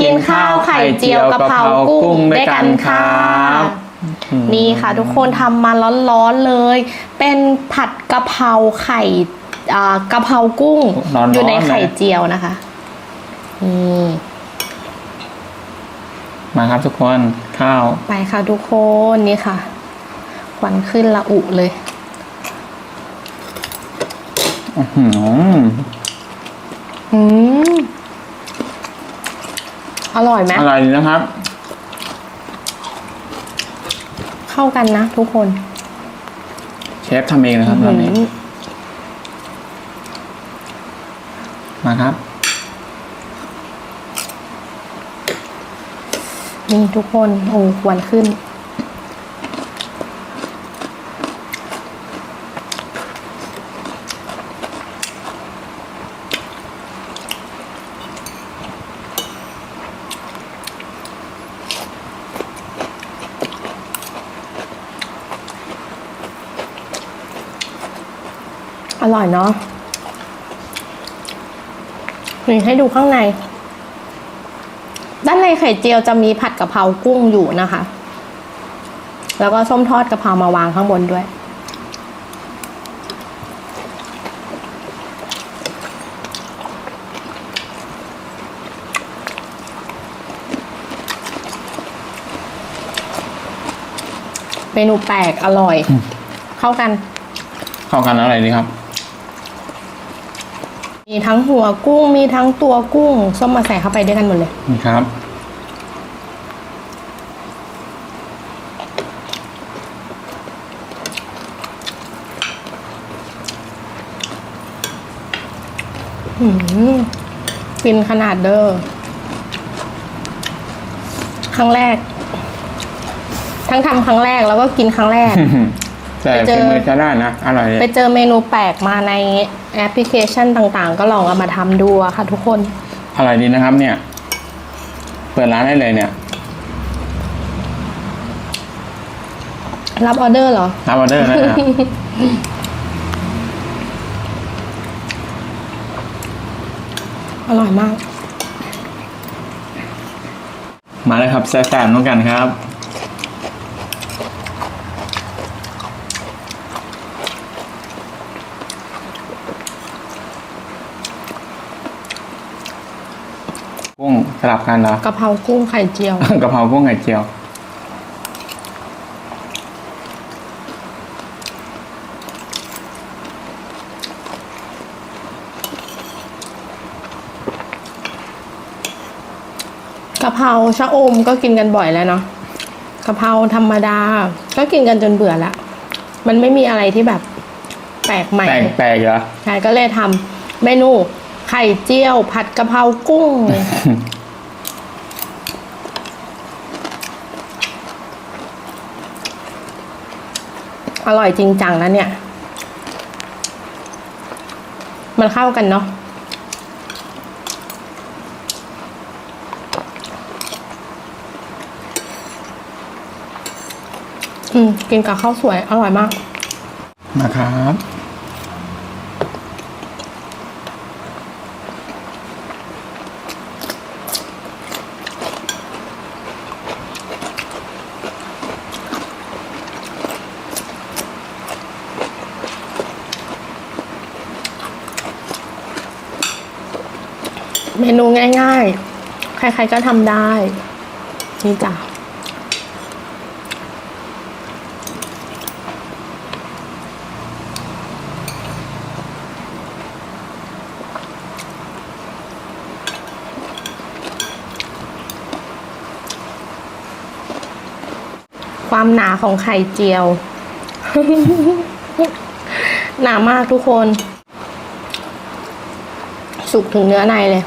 กินข้าวไข่เจียวกะเพรากุ้งด้วยกันค่ะนี่ค่ะ ทุกคนทำมาร้อนๆเลย เป็นผัดกะเพราไข่อ่ากะเพรากุ้งร้อนๆอยู่ในไข่เลยเจียวนะคะนี่มาครับทุกคนข้าว ไปค่ะทุกคนนี่ค่ะควันขึ้นละอุเลยอื้อหืออืม อร่อยไหมอร่อยดีนะครับ เข้ากันนะ ทุกคน เชฟทำเองนะครับตอนนี้อืมมาครับ นี่ทุกคน โอ้ควันขึ้น อร่อยเนาะนี่ให้ดูข้างใน ด้านในไข่เจียวจะมีผัดกะเพรากุ้งอยู่นะคะ แล้วก็ส้มทอดกะเพรามาวางข้างบนด้วย เมนูแปลกอร่อย เข้ากัน เข้ากันอะไรดีครับ มีทั้งหัวกุ้งมีทั้งตัวกุ้งส้มมาใส่เข้าไปด้วยกันหมดเลยนี่ครับ อืมฟินขนาดเด้อครั้งแรก ทั้งทำครั้งแรกแล้วก็กินครั้งแรก แต่ไปเจอฝีมือจะได้นะอร่อยเลยไปเจอเมนูแปลกมาในแอปพลิเคชันต่างๆ ก็ลองเอามาทำดูอะค่ะทุกคน อร่อยดีนะครับ เนี่ย เปิดร้านได้เลยเนี่ย รับออเดอร์เหรอ รับออเดอร์นะครับ อร่อยมาก มาเลยครับแซ่บๆน้องกันครับ กุ้งสลับกันเหรอกะเพรากุ้งไข่เจียว กะเพรากุ้งไข่เจียว กะเพราชะอมก็กินกันบ่อยแล้วเนาะกะเพราธรรมดา ก็กินกันจนเบื่อละมันไม่มีอะไรที่แบบแปลกใหม่แปลกแปลกเหรอ ใช่ก็เลยทำเมนู ไข่เจียว ผัดกะเพรากุ้ง อร่อยจริงจังนะเนี่ย มันเข้ากันเนาะอืม กินกับข้าวสวย อร่อยมากมาครับ เมนูง่าย ๆ ใครๆก็ทำได้ นี่จ้ะความหนาของไข่เจียว หนามากทุกคน สุกถึงเนื้อในเลย